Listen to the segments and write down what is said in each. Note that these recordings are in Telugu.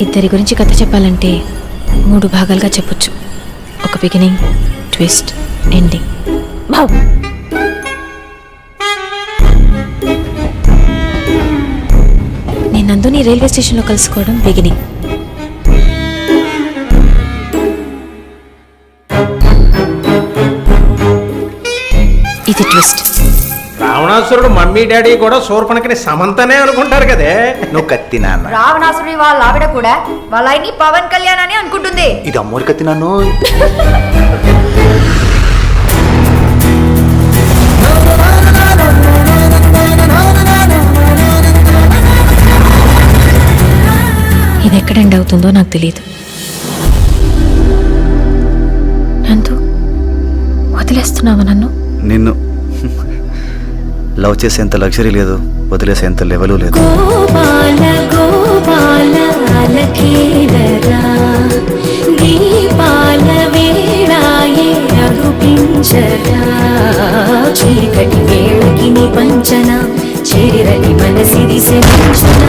ఇద్దరి గురించి కథ చెప్పాలంటే మూడు భాగాలుగా చెప్పొచ్చు. ఒక బిగినింగ్ ట్విస్ట్ ఎండింగ్ బావ్ నేను నందుని రైల్వే స్టేషన్లో కలుసుకోవడం బిగినింగ్ ఇది ట్విస్ట్ రావణాసురుడు మమ్మీ డాడీ కూడా శూర్పణకిని సమంతనే అనుకుంటారు కదే. నువ్వు కత్తి నాన్న. రావణాసుడి వాళ్ళ ఆవిడ కూడా వాళ్ళ ఆయన్ని పవన్ కళ్యాణ్ అని అనుకుంటుంది. ఇది అమ్మోరి కత్తి నాన్న. ఇది ఎక్కడ ఎండ్ అవుతుందో నాకు తెలియదు నందు వదిలేస్తున్నావా నన్ను? నిన్ను. లవ్ చేసేంత లగ్జరీ లేదు వదిలేసేంత లెవెలు లేదు. చీకటి వేళకి పంచన చేరని మనసిది శమించన?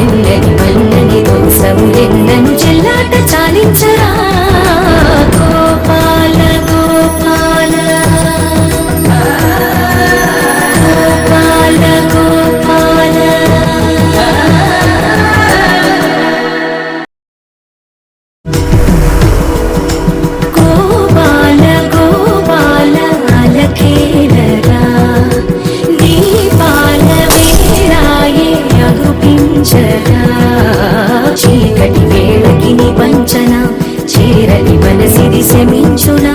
ఎన్నని మన్నని దోసము ఎన్నను చెల్లాట చాలించరా? అగుపించరా చీకటి వేళకి నీ పంచన చేరని మనసిది శమించునా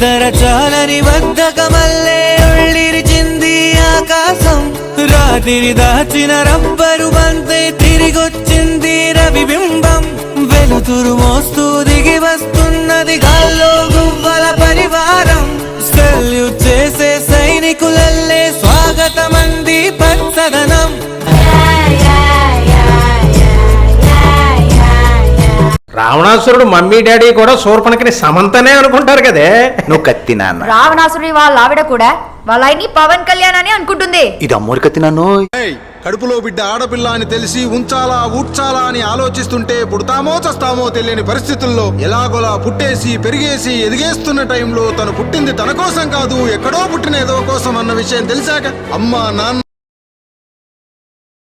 నిద్ర చాలని బద్ధకమల్లే ఒళ్ళిరిచింది ఆకాశం. రాత్రి దాచిన రబ్బరు బంతే తిరిగొచ్చింది రవిబింబం వెలుతురు మోస్తూ దిగి రావణాసురుడు మమ్మీ డాడీ కూడా శూర్పణకిని సమంతనే అనుకుంటారు కదే. నువ్వు కత్తి నాన్న. రావణాసుడి వాళ్ళ ఆవిడ కూడా వాళ్ళ ఆయన్ని పవన్ కళ్యాణ్ అని అనుకుంటుంది. ఇది అమ్మోరి కత్తి నాన్న ఏయ్, కడుపులో బిడ్డ ఆడపిల్ల అని తెలిసి ఉంచాలా ఊడ్చాలా అని ఆలోచిస్తుంటే పుడతామో చస్తామో తెలియని పరిస్థితుల్లో ఎలాగోలా పుట్టేసి పెరిగేసి ఎదిగేస్తున్న టైంలో తను పుట్టింది తన కోసం కాదు ఎక్కడో పుట్టిన ఏదో కోసం అన్న విషయం తెలిసాక అమ్మ నాన్న